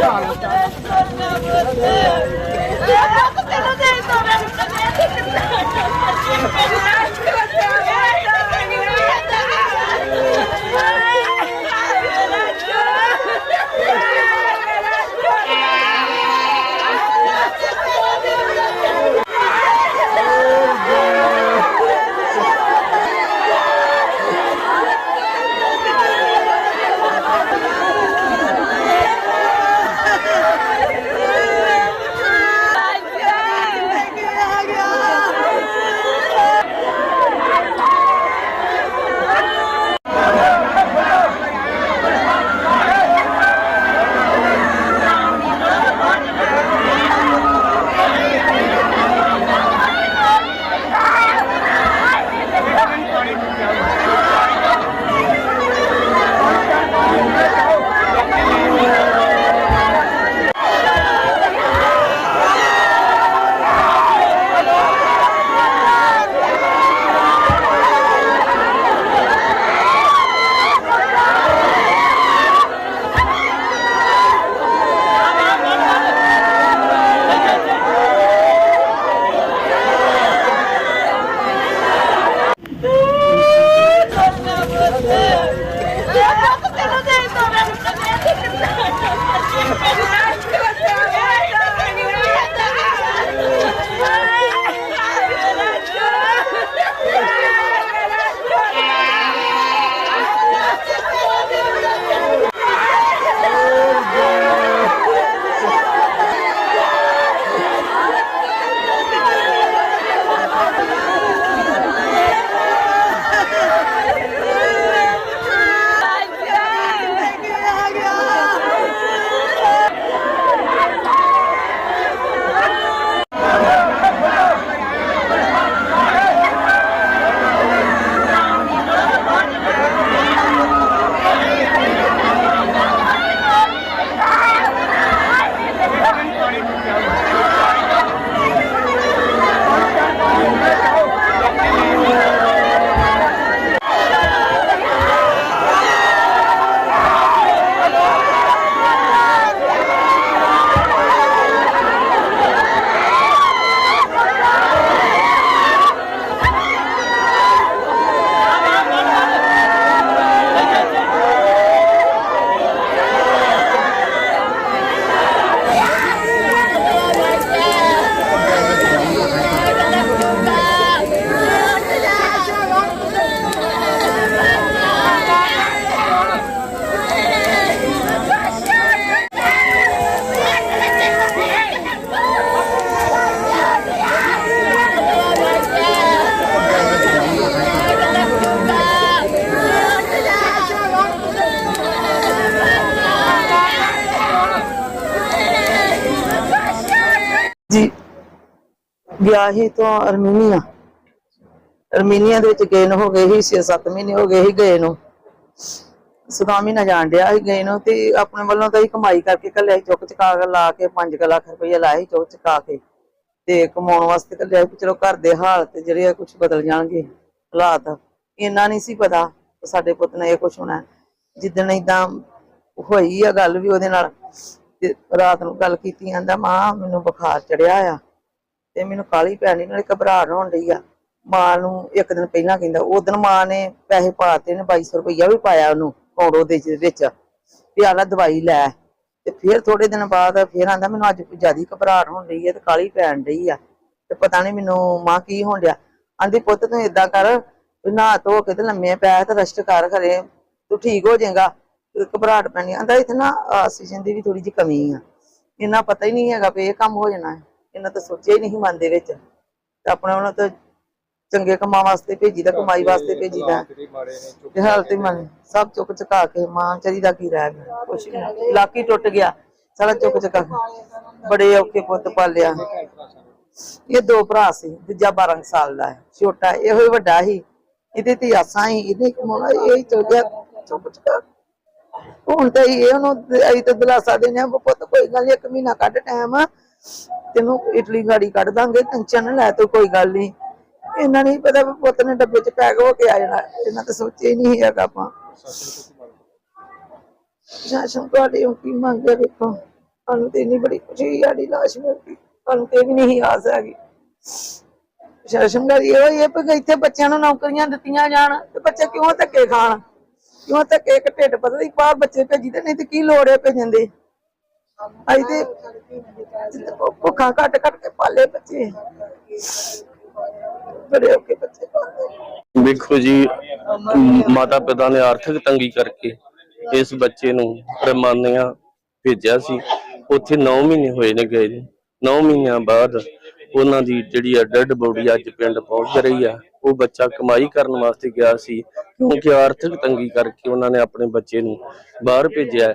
ਜੀ ਗਿਆ ਸੀ ਤੋਂ ਅਰਮੀਨੀਆ। ਅਰਮੀਨੀਆ ਦੇ ਵਿੱਚ ਗਏ ਨੂੰ ਹੋ ਗਏ ਸੀ 6-7 ਮਹੀਨੇ ਹੋ ਗਏ ਸੀ ਗਏ ਨੂੰ। ਸੁਦਾਮੀ ਨਾ ਜਾਣ ਡਿਆ ਸੀ ਗਏ ਨੂੰ ਤੇ ਆਪਣੇ ਵੱਲੋਂ ਤਾਂ ਹੀ ਕਮਾਈ ਕਰਕੇ ਕੱਲਿਆ ਸੀ, ਚੁੱਕ ਚਕਾ ਕੇ ਲਾ ਕੇ 5 ਲੱਖ ਰੁਪਏ ਲਾਇਆ ਸੀ ਚੁੱਕ ਚਕਾ ਕੇ। ਤੇ ਕਮਾਉਣ ਵਾਸਤੇ ਕੱਲਿਆ ਸੀ ਚਲੋ ਘਰ ਦੇ ਹਾਲਤ ਜਿਹੜੇ ਆ ਕੁਝ ਬਦਲ ਜਾਣਗੇ ਹਾਲਾਤ। ਇੰਨਾ ਨਹੀਂ ਸੀ ਪਤਾ ਸਾਡੇ ਪੁੱਤ ਨੇ ਇਹ ਕੁਝ ਹੋਣਾ। ਜਿੱਦਣ ਇਦਾਂ ਹੋਈ ਆ ਗੱਲ ਵੀ ਉਹਦੇ ਨਾਲ, ਤੇ ਰਾਤ ਨੂੰ ਗੱਲ ਕੀਤੀ, ਆਂਦਾ, ਮਾਂ, ਮੈਨੂੰ ਬੁਖਾਰ ਚੜਿਆ ਆ। ਤੇ ਮੈਨੂੰ ਕਾਲੀ ਪੈਣੀ, ਨਾਲੇ ਘਬਰਾਹਟ ਹੋਣ ਡਈ ਆ। ਮਾਂ ਨੂੰ ਇੱਕ ਦਿਨ ਪਹਿਲਾਂ ਕਹਿੰਦਾ, ਉਹ ਦਿਨ ਮਾਂ ਨੇ ਪੈਸੇ ਪਾਤੇ ਨੇ 2200 ਰੁਪਇਆ ਵੀ ਪਾਇਆ ਉਹਨੂੰ ਕੌੜੋ ਦੇ ਵਿੱਚ। ਵੀ ਆਲਾ ਦਵਾਈ ਲੈ। ਤੇ ਫਿਰ ਥੋੜੇ ਦਿਨ ਬਾਅਦ ਫਿਰ ਆਂਦਾ, ਮੈਨੂੰ ਅੱਜ ਜਿਆਦੀ ਘਬਰਾਹਟ ਹੋਣ ਡਈ ਆ ਤੇ ਕਾਲੀ ਪੈਣ ਡਈ ਆ। ਤੇ ਪਤਾ ਨਹੀਂ ਮੈਨੂੰ ਮਾਂ ਕੀ ਹੋਣ ਡਿਆ। ਆਂਦੀ, ਪੁੱਤ ਤੂੰ ਏਦਾਂ ਕਰ ਵੀ ਨਹਾ ਧੋ ਕੇ ਤੇ ਲੰਮੇ ਪੈ ਤੇ ਰੈਸਟ ਕਰ ਖਰੇ ਤੂੰ ਠੀਕ ਹੋ ਜਾਏਗਾ। ਘਬਰਾਹਟ ਪੈਣੀ ਆਂਦਾ, ਇਥੇ ਨਾ ਆਕਸੀਜਨ ਦੀ ਵੀ ਥੋੜੀ ਜਿਹੀ ਕਮੀ ਆ। ਇਹਨਾਂ ਪਤਾ ਹੀ ਨਹੀਂ ਹੈਗਾ ਵੀ ਇਹ ਕੰਮ ਹੋ ਜਾਣਾ ਹੈ। ਇਹਨਾਂ ਤਾਂ ਸੋਚਿਆ ਹੀ ਨਹੀਂ ਮਨ ਦੇ ਵਿੱਚ। ਤੇ ਆਪਣੇ ਉਹਨਾਂ ਤਾਂ ਚੰਗੇ ਕੰਮਾਂ ਵਾਸਤੇ ਭੇਜੀਦਾ ਕਮਾਈ ਵਾਸਤੇ ਭੇਜੀਦਾ ਤੇ ਹਾਲਤ ਹੀ ਮਨ ਸਭ ਚੁੱਕ ਚੁਕਾ ਕੇ ਮਾਂ ਚਰੀ ਦਾ ਕੀ ਰਹਿ ਗਿਆ, ਕੁਛ ਨਹੀਂ। ਲਾਕੀ ਟੁੱਟ ਗਿਆ, ਸਾਰਾ ਚੁੱਕ ਚੁਕਾ ਬੜੇ ਔਖੇ ਪੁੱਤ ਪਾਲਿਆ। ਇਹ ਦੋ ਭਰਾ ਸੀ, ਦੂਜਾ 12 ਸਾਲ ਦਾ ਹੈ, ਛੋਟਾ ਇਹੋ ਹੀ ਵੱਡਾ ਸੀ। ਇਹਦੇ ਤੇ ਆਸਾਂ ਹੀ ਇਹਨੇ ਕਮਾਉਣਾ ਇਹ ਹੀ ਚਲ ਗਿਆ, ਚੁੱਕ ਚੁਕਾ। ਹੁਣ ਤਾਂ ਇਹ ਉਹਨੂੰ ਅਸੀਂ ਤਾਂ ਦਿਲਾਸਾ ਦੇਣੇ ਪੁੱਤ ਕੋਈ ਗੱਲ ਨੀ, ਇੱਕ ਮਹੀਨਾ ਕੱਢ ਟਾਈਮ ਤੈਨੂੰ ਇਟਲੀ ਗਾੜੀ ਕੱਢ ਦਾਂਗੇ, ਟੈਨਸ਼ਨ ਲੈ ਤੂੰ, ਕੋਈ ਗੱਲ ਨਹੀਂ। ਇਹਨਾਂ ਨੇ ਪਤਾ ਵੀ ਪੁੱਤ ਨੇ ਡੱਬੇ 'ਚ ਪੈਕ ਹੋ ਕੇ ਆ ਜਾਣਾ, ਇਹਨਾਂ ਤਾਂ ਸੋਚਿਆ ਹੀ ਨਹੀਂ ਹੈਗਾ ਆਪਾਂ। ਸ਼ਾਸਨ ਤੁਹਾਡੀ ਉਹ ਕੀ ਮੰਗ ਹੈ ਸਾਨੂੰ ਤੇ ਇੰਨੀ ਬੜੀ ਖੁਸ਼ੀ ਸਾਡੀ ਲਾਸ਼ ਮਿਲ ਗਈ, ਸਾਨੂੰ ਤੇ ਵੀ ਨਹੀਂ ਆਸ ਹੈਗੀ। ਸ਼ਾਸਨ ਦਾ ਇਹ ਹੋਈ ਹੈ ਕਿ ਇੱਥੇ ਬੱਚਿਆਂ ਨੂੰ ਨੌਕਰੀਆਂ ਦਿੱਤੀਆਂ ਜਾਣ, ਤੇ ਬੱਚੇ ਕਿਉਂ ਧੱਕੇ ਖਾਣ? ਕਿਉਂ ਧੱਕੇ, ਇੱਕ ਢਿੱਡ ਪਤਲੀ ਬਾਹਰ ਬੱਚੇ ਭੇਜੀ ਤੇ ਨਹੀਂ ਤੇ ਕੀ ਲੋੜ ਹੈ ਭੇਜਣ ਦੀ? ਅਸੀਂ ਤੇ ਜਿੱਥੇ ਭੁ- ਭੁੱਖਾਂ ਕੇ ਪਾਲੇ ਬੱਚੇ। ਬੜੇ ਹੋ ਬੱਚੇ ਪਾਲੇ। ਵੇਖੋ ਜੀ ਮਾਤਾ ਪਿਤਾ ਨੇ ਆਰਥਿਕ ਤੰਗੀ ਕਰਕੇ ਇਸ ਬੱਚੇ ਨੂੰ ਰਮਾਨਿਆ ਭੇਜਿਆ ਸੀ। ਉੱਥੇ 9 ਮਹੀਨੇ ਹੋਏ ਨੇ ਗਏ ਨੇ। 9 ਮਹੀਨਿਆਂ ਬਾਅਦ ਉਹਨਾਂ ਦੀ ਜਿਹੜੀ ਆ ਡੈਡ ਬੋਡੀ ਅੱਜ ਪਿੰਡ ਪਹੁੰਚ ਰਹੀ ਆ, ਉਹ ਬੱਚਾ ਕਮਾਈ ਕਰਨ ਵਾਸਤੇ ਗਿਆ ਸੀ। ਕਿਉਂਕਿ ਆਰਥਿਕ ਤੰਗੀ ਕਰਕੇ ਉਹਨਾਂ ਨੇ ਆਪਣੇ ਬੱਚੇ ਨੂੰ ਬਾਹਰ ਭੇਜਿਆ।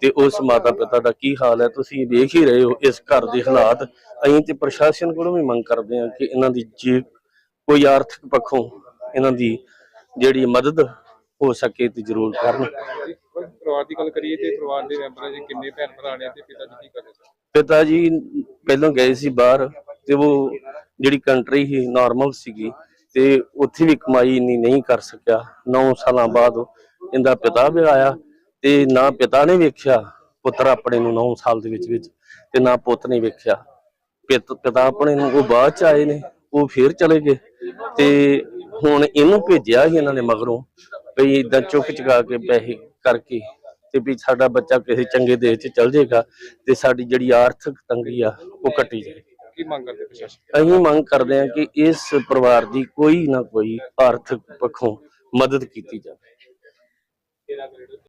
ਤੇ ਉਸ ਮਾਤਾ ਪਿਤਾ ਦਾ ਕੀ ਹਾਲ ਹੈ? ਤੁਸੀਂ ਵੇਖ ਹੀ ਰਹੇ ਹੋ ਇਸ ਘਰ ਦੇ ਹਾਲਾਤ। ਅਸੀਂ ਤੇ ਪ੍ਰਸ਼ਾਸਨ ਕੋਲੋਂ ਵੀ ਮੰਗ ਕਰਦੇ ਹਾਂ ਕਿ ਇਹਨਾਂ ਦੀ ਜੇ ਕੋਈ ਆਰਥਿਕ ਪੱਖੋਂ ਇਹਨਾਂ ਦੀ ਜਿਹੜੀ ਮਦਦ ਹੋ ਸਕੇ ਤੇ ਜ਼ਰੂਰ ਕਰਨ। ਪਰਿਵਾਰ ਦੀ ਗੱਲ ਕਰੀਏ ਤੇ ਪਰਿਵਾਰ ਦੇ ਮੈਂਬਰਾਂ ਦੇ ਕਿੰਨੇ ਭੈਣ ਭਰਾ ਨੇ ਤੇ ਪਿਤਾ ਜੀ ਕੀ ਕਰਦੇ ਸਨ? ਪਿਤਾ ਜੀ ਪਹਿਲਾਂ ਗਏ ਸੀ ਬਾਹਰ ਤੇ ਉਹ ਜਿਹੜੀ ਕੰਟਰੀ ਸੀ ਨਾਰਮਲ ਸੀਗੀ ਤੇ ਉੱਥੇ ਵੀ ਕਮਾਈ ਇੰਨੀ ਨਹੀਂ ਕਰ ਸਕਿਆ। 9 ਸਾਲਾਂ ਬਾਅਦ ਇਹਦਾ ਪਿਤਾ ਵੀ ਆਇਆ। ਤੇ ਨਾ ਪਿਤਾ ਨੇ ਵੇਖਿਆ ਪੁੱਤਰ ਆਪਣੇ ਨੂੰ 9 ਸਾਲ ਦੇ ਵਿੱਚ ਵਿੱਚ ਤੇ ਨਾ ਪੁੱਤ ਨੇ ਵੇਖਿਆ। ਪਿਤ- ਆਪਣੇ ਨੂੰ ਉਹ ਬਾਅਦ ਚ ਆਏ ਨੇ ਉਹ ਫੇਰ ਚਲੇ ਗਏ ਤੇ ਹੁਣ ਇਹਨੂੰ ਭੇਜਿਆ ਸੀ ਇਹਨਾਂ ਨੇ ਮਗਰੋਂ ਵੀ ਇਦਾਂ ਚੁੱਕ ਚੁਕਾ ਕੇ ਪੈਸੇ ਕਰਕੇ ਤੇ ਵੀ ਸਾਡਾ ਬੱਚਾ ਕਿਸੇ ਚੰਗੇ ਦੇਸ਼ 'ਚ ਚਲ ਜਾਏਗਾ ਤੇ ਸਾਡੀ ਜਿਹੜੀ ਆਰਥਿਕ ਤੰਗੀ ਆ ਉਹ ਕੱਟੀ ਜਾਏ। ਕੀ ਮੰਗ ਕਰਦੇ ਪ੍ਰਸ਼ਾਸਨ? ਅਸੀਂ ਮੰਗ ਕਰਦੇ ਹਾਂ ਕਿ ਇਸ ਪਰਿਵਾਰ ਦੀ ਕੋਈ ਨਾ ਕੋਈ ਆਰਥਿਕ ਪੱਖੋਂ ਮਦਦ ਕੀਤੀ ਜਾਵੇ।